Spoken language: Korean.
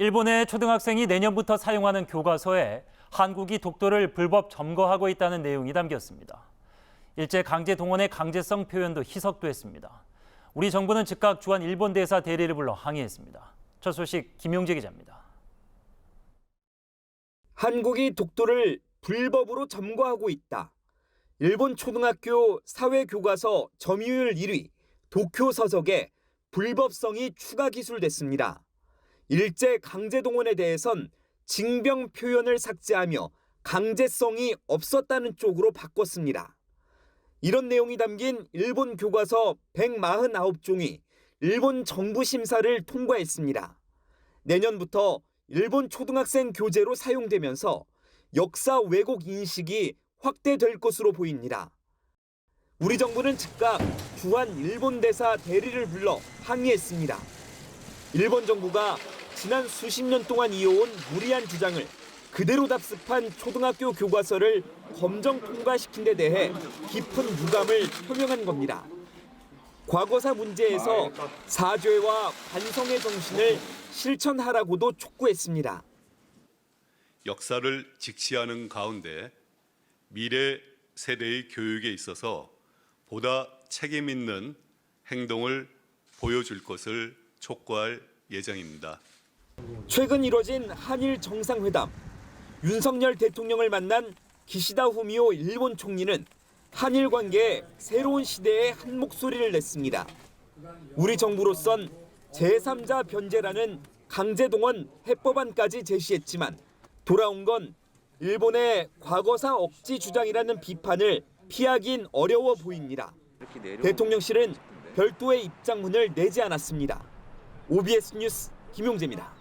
일본의 초등학생이 내년부터 사용하는 교과서에 한국이 독도를 불법 점거하고 있다는 내용이 담겼습니다. 일제 강제 동원의 강제성 표현도 희석됐습니다. 우리 정부는 즉각 주한 일본 대사 대리를 불러 항의했습니다. 첫 소식 김용재 기자입니다. 한국이 독도를 불법으로 점거하고 있다. 일본 초등학교 사회 교과서 점유율 1위 도쿄 서적에 불법성이 추가 기술됐습니다. 일제 강제 동원에 대해선 징병 표현을 삭제하며 강제성이 없었다는 쪽으로 바꿨습니다. 이런 내용이 담긴 일본 교과서 149종이 일본 정부 심사를 통과했습니다. 내년부터 일본 초등학생 교재로 사용되면서 역사 왜곡 인식이 확대될 것으로 보입니다. 우리 정부는 즉각 주한 일본 대사 대리를 불러 항의했습니다. 일본 정부가 지난 수십 년 동안 이어온 무리한 주장을 그대로 답습한 초등학교 교과서를 검정 통과시킨 데 대해 깊은 유감을 표명한 겁니다. 과거사 문제에서 사죄와 반성의 정신을 실천하라고도 촉구했습니다. 역사를 직시하는 가운데 미래 세대의 교육에 있어서 보다 책임 있는 행동을 보여줄 것을 촉구할 예정입니다. 최근 이뤄진 한일 정상회담. 윤석열 대통령을 만난 기시다 후미오 일본 총리는 한일 관계에 새로운 시대의 한 목소리를 냈습니다. 우리 정부로선 제3자 변제라는 강제동원 해법안까지 제시했지만 돌아온 건 일본의 과거사 억지 주장이라는 비판을 피하긴 어려워 보입니다. 대통령실은 별도의 입장문을 내지 않았습니다. OBS 뉴스 김용재입니다.